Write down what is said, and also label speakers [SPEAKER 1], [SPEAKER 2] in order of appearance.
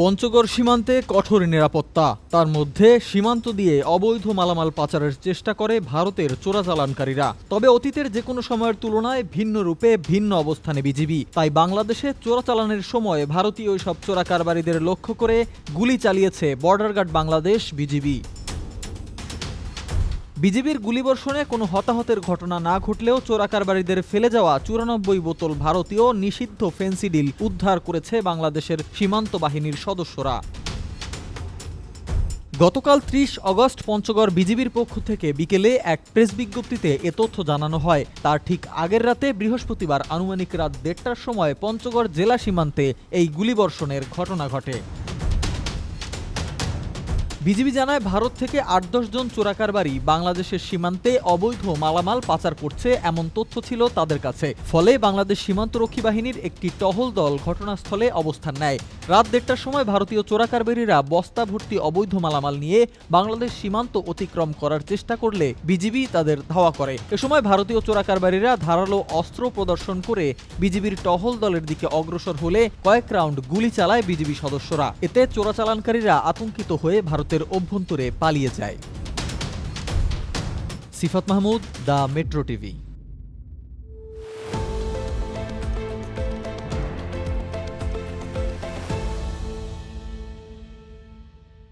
[SPEAKER 1] পঞ্চগড় সীমান্তে কঠোর নিরাপত্তা। তার মধ্যে সীমান্ত দিয়ে অবৈধ মালামাল পাচারের চেষ্টা করে ভারতের চোরাচালানকারীরা। তবে অতীতের যে কোনো সময়ের তুলনায় ভিন্ন রূপে ভিন্ন অবস্থানে বিজিবি। তাই বাংলাদেশে চোরাচালানের সময় ভারতীয় সব চোরা কারবারিদের লক্ষ্য করে গুলি চালিয়েছে বর্ডার গার্ড বাংলাদেশ বিজিবি। বিজেপির গুলিবর্ষণে কোনো হতাহতের ঘটনা না ঘটলেও চোরাকারবারীদের ফেলে যাওয়া চুরানব্বই বোতল ভারতীয় নিষিদ্ধ ফেন্সিডিল উদ্ধার করেছে বাংলাদেশের সীমান্ত বাহিনীর সদস্যরা। গতকাল ত্রিশ অগস্ট পঞ্চগড় বিজিবির পক্ষ থেকে বিকেলে এক প্রেস বিজ্ঞপ্তিতে এ তথ্য জানানো হয়। তার ঠিক আগের রাতে বৃহস্পতিবার আনুমানিক রাত দেড়টার সময় পঞ্চগড় জেলা সীমান্তে এই গুলিবর্ষণের ঘটনা ঘটে। বিজিবি জানায় ভারত থেকে আট দশ জন চোরাকারবারি বাংলাদেশের সীমান্তে অবৈধ মালামাল পাচার করছে এমন তথ্য ছিল তাদের কাছে। ফলে বাংলাদেশ সীমান্তরক্ষী বাহিনীর একটি টহল দল ঘটনাস্থলে অবস্থান নেয়। রাত দেড়টার সময় ভারতীয় চোরাকারবারিরা বস্তা ভর্তি অবৈধ মালামাল নিয়ে বাংলাদেশ সীমান্ত অতিক্রম করার চেষ্টা করলে বিজিবি তাদের ধাওয়া করে। এ সময় ভারতীয় চোরাকারবারিরা ধারালো অস্ত্র প্রদর্শন করে বিজিবির টহল দলের দিকে অগ্রসর হলে কয়েক রাউন্ড গুলি চালায় বিজিবি সদস্যরা। এতে চোরাচালানকারীরা আতঙ্কিত হয়ে ভারতের অভ্যন্তরে পালিয়ে যায়। Sifat Mahmud the Metro TV.